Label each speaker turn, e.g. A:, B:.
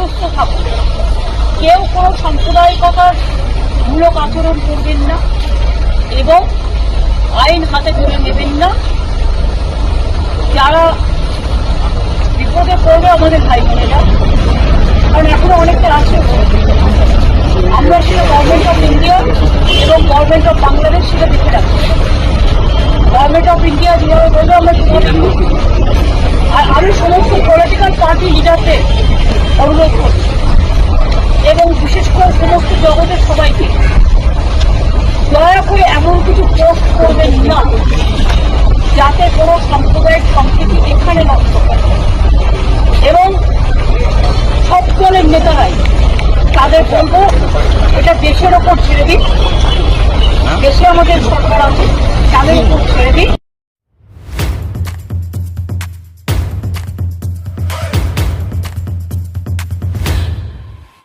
A: সুস্থ থাকুন কেউ কোনো সাম্প্রদায়িকতার মূলক আচরণ করবেন না এবং আইন হাতে ধরে নেবেন না। যারা বিপদে পড়বে আমাদের ভাই বোনেরা, কারণ এখনও অনেকে আছে। আমরা সেটা গভর্নমেন্ট অফ ইন্ডিয়া এবং গভর্নমেন্ট অফ বাংলাদেশ সেটা দেখে রাখছি। গভর্নমেন্ট অফ ইন্ডিয়া যেভাবে বলবে, আমরা আর আমি সমস্ত জগতের সবাইকে। দয়া করে এমন কিছু পোস্ট করবেন না যাতে কোনো সাম্প্রদায়িক সম্প্রীতি এখানে নষ্ট হয়। এবং সব দলের নেতারাই তাদের বলব এটা দেশের ওপর ছেড়ে দিন। দেশে আমাদের সরকার আছে তাদের উপর ছেড়ে দিন।